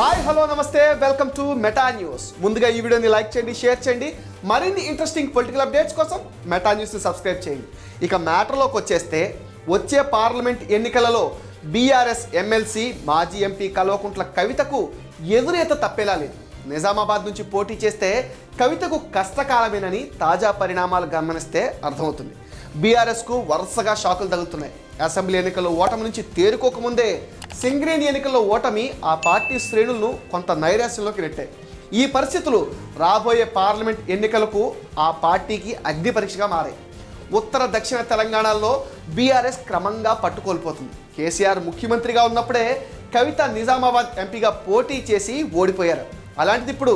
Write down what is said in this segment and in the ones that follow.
Hi hello నమస్తే. Welcome to Meta news. ముందుగా ఈ వీడియోని లైక్ చేయండి షేర్ చేయండి. మరిన్ని ఇంట్రెస్టింగ్ పొలిటికల్ అప్డేట్స్ కోసం మెటా న్యూస్ని సబ్స్క్రైబ్ చేయండి. ఇక మ్యాటర్లోకి వచ్చేస్తే వచ్చే పార్లమెంట్ ఎన్నికలలో బీఆర్ఎస్ ఎమ్మెల్సీ మాజీ ఎంపీ కల్వకుంట్ల కవితకు ఎదురేత తప్పేలా లేదు. నిజామాబాద్ నుంచి పోటీ చేస్తే కవితకు కష్టకాలమేనని తాజా పరిణామాలు గమనిస్తే అర్థమవుతుంది. బీఆర్ఎస్కు వరుసగా షాకులు తగులుతున్నాయి. అసెంబ్లీ ఎన్నికల్లో ఓటమి నుంచి తేరుకోకముందే సింగరేణి ఎన్నికల్లో ఓటమి ఆ పార్టీ శ్రేణులను కొంత నైరాశ్యంలోకి నెట్టాయి. ఈ పరిస్థితులు రాబోయే పార్లమెంట్ ఎన్నికలకు ఆ పార్టీకి అగ్ని పరీక్షగా మారాయి. ఉత్తర దక్షిణ తెలంగాణలో బీఆర్ఎస్ క్రమంగా పట్టుకోల్పోతుంది. కేసీఆర్ ముఖ్యమంత్రిగా ఉన్నప్పుడే కవిత నిజామాబాద్ ఎంపీగా పోటీ చేసి ఓడిపోయారు. అలాంటిది ఇప్పుడు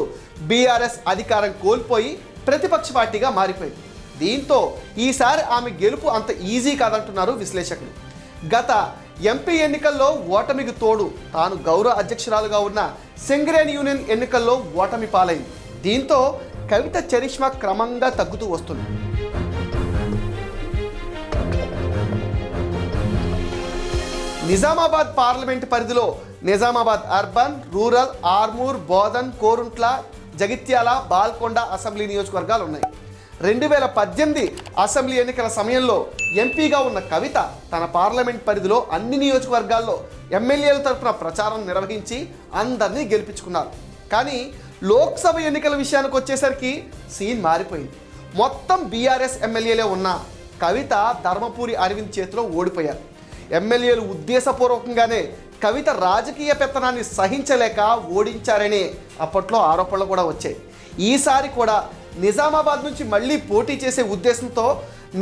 బీఆర్ఎస్ అధికారం కోల్పోయి ప్రతిపక్ష పార్టీగా మారిపోయింది. దీంతో ఈసారి ఆమె గెలుపు అంత ఈజీ కాదంటున్నారు విశ్లేషకులు. గత ఎంపీ ఎన్నికల్లో ఓటమికి తోడు తాను గౌరవ అధ్యక్షురాలుగా ఉన్న సింగరేణి యూనియన్ ఎన్నికల్లో ఓటమి పాలైంది. దీంతో కవిత చరిష్మా క్రమంగా తగ్గుతూ వస్తుంది. నిజామాబాద్ పార్లమెంట్ పరిధిలో Nizamabad urban rural Armoor Bodhan Korutla Jagtial Balkonda assembly నియోజకవర్గాలు ఉన్నాయి రెండు వేల పద్దెనిమిది అసెంబ్లీ ఎన్నికల సమయంలో ఎంపీగా ఉన్న కవిత తన పార్లమెంట్ పరిధిలో అన్ని నియోజకవర్గాల్లో ఎమ్మెల్యేల తరఫున ప్రచారం నిర్వహించి అందరినీ గెలిపించుకున్నారు. కానీ లోక్సభ ఎన్నికల విషయానికి వచ్చేసరికి సీన్ మారిపోయింది. మొత్తం బీఆర్ఎస్ ఎమ్మెల్యేలే ఉన్న కవిత ధర్మపూరి అరవింద్ చేతిలో ఓడిపోయారు. ఎమ్మెల్యేలు ఉద్దేశపూర్వకంగానే కవిత రాజకీయ పెత్తనాన్ని సహించలేక ఓడించారనే అప్పట్లో ఆరోపణలు కూడా వచ్చాయి. ఈసారి కూడా నిజామాబాద్ నుంచి మళ్ళీ పోటీ చేసే ఉద్దేశంతో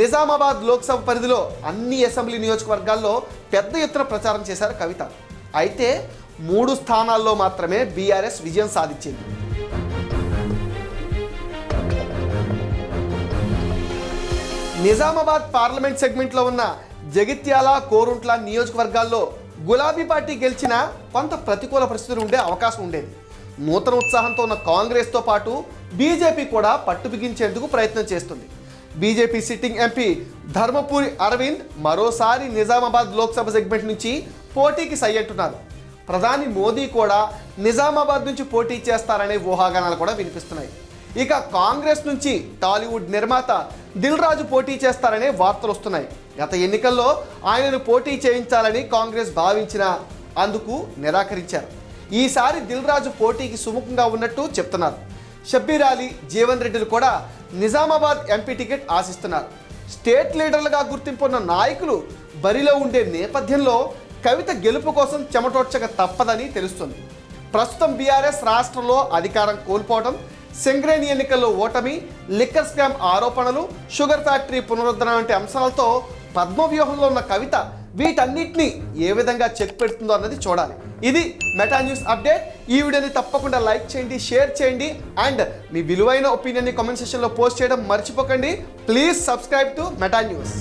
నిజామాబాద్ లోక్సభ పరిధిలో అన్ని అసెంబ్లీ నియోజకవర్గాల్లో పెద్ద ఎత్తున ప్రచారం చేశారు కవిత. అయితే మూడు స్థానాల్లో మాత్రమే బీఆర్ఎస్ విజయం సాధించింది. నిజామాబాద్ పార్లమెంట్ సెగ్మెంట్లో ఉన్న జగిత్యాల కోరుంట్ల నియోజకవర్గాల్లో గులాబీ పార్టీ గెలిచినా కొంత ప్రతికూల పరిస్థితులు ఉండే అవకాశం ఉండేది. నూతన ఉత్సాహంతో ఉన్న కాంగ్రెస్తో పాటు బీజేపీ కూడా పట్టు బిగించేందుకు ప్రయత్నం చేస్తుంది. BJP sitting MP Dharmapuri Arvind మరోసారి నిజామాబాద్ లోక్సభ సెగ్మెంట్ నుంచి పోటీకి సై అంటున్నారు. ప్రధాని మోదీ కూడా నిజామాబాద్ నుంచి పోటీ చేస్తారనే ఊహాగానాలు కూడా వినిపిస్తున్నాయి. ఇక కాంగ్రెస్ నుంచి టాలీవుడ్ నిర్మాత దిల్ రాజు పోటీ చేస్తారనే వార్తలు వస్తున్నాయి. గత ఎన్నికల్లో ఆయనను పోటీ చేయించాలని కాంగ్రెస్ భావించిన అందుకు నిరాకరించారు. ఈసారి దిల్ రాజు పోటీకి సుముఖంగా ఉన్నట్టు చెప్తున్నారు. షబ్బీర్ అలీ జీవన్ రెడ్డిలు కూడా నిజామాబాద్ ఎంపీ టికెట్ ఆశిస్తున్నారు. స్టేట్ లీడర్లుగా గుర్తింపున్న నాయకులు బరిలో ఉండే నేపథ్యంలో కవిత గెలుపు కోసం చెమటోడ్చక తప్పదని తెలుస్తుంది. ప్రస్తుతం బీఆర్ఎస్ రాష్ట్రంలో అధికారం కోల్పోవడం సింగ్రేణి ఎన్నికల్లో ఓటమి లిక్కర్ స్కామ్ ఆరోపణలు షుగర్ ఫ్యాక్టరీ పునరుద్ధరణ వంటి అంశాలతో పద్మవ్యూహంలో ఉన్న కవిత వీటన్నిటిని ఏ విధంగా చెక్ పెడుతుందో అన్నది చూడాలి. ఇది మెటా న్యూస్ అప్డేట్. ఈ వీడియోని తప్పకుండా లైక్ చేయండి షేర్ చేయండి. అండ్ మీ విలువైన ఒపీనియన్ని కామెంట్ సెక్షన్లో పోస్ట్ చేయడం మర్చిపోకండి. Please subscribe to Meta news.